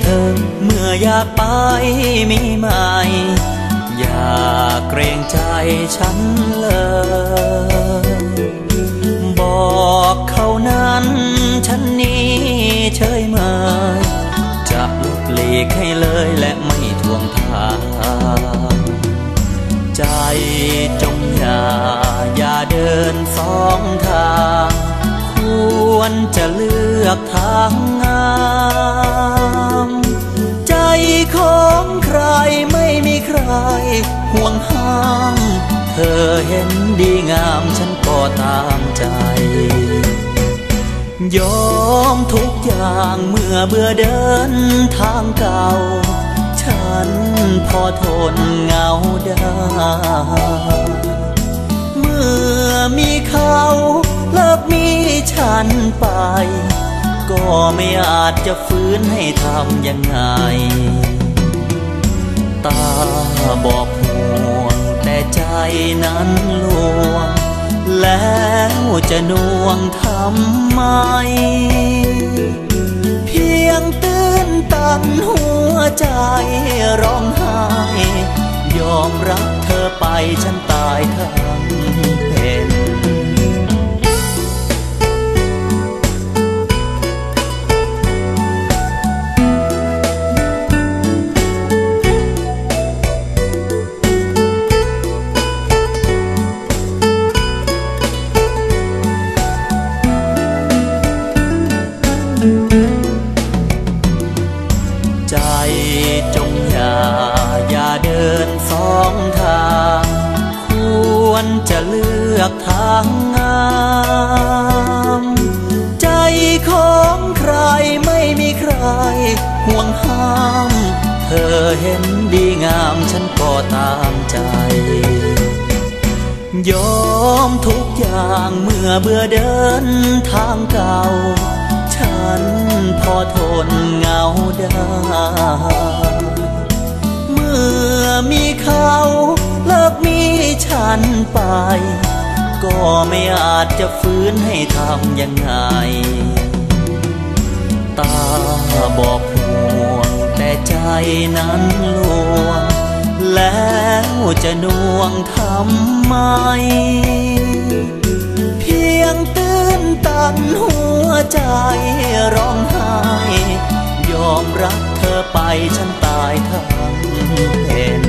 เธอ เมื่ออยากไปมีไหมอย่าเกรงใจฉันเลย บอกเขานั้นฉันนี้เฉยเมยจะลุกหลีกให้เลยและไม่ทวงทางใจจงอย่า อย่าเดินสองทาง ควรจะเลือกทาง ห่วงห้าม เธอเห็นดีงามฉันก็ตามใจ ยอมทุกอย่างเมื่อเบื่อเดินทางเก่า ฉันพอทนเหงาได้เมื่อมีเขาเลิกมีฉันไป ก็ไม่อาจจะฟื้นให้ทำยังไงตาบอก ใจนั้นลวง แล้วจะน่วงทำไม เพียงตื้นตันหัวใจร้องไห้ ยอมรับเธอไปฉันตายทาง นสองทาง ควรจะเลือกทางงามใจของใครไม่มีใคร ห่วงห้าม เธอเห็นดีงามฉันก็ตามใจ ยอมทุกอย่างเมื่อเบื่อเดินทางเก่า ฉันพอทนเหงาได้ กมีฉันไป ก็ไม่อาจจะฟื้นให้ทำยังไง ตาบอกห่วงแต่ใจนั้นลวง แล้วจะน่วงทำไม เพียงตื้นตันหัวใจร้องไห้ยอมรับเธอไปฉันตายเถอะเห็น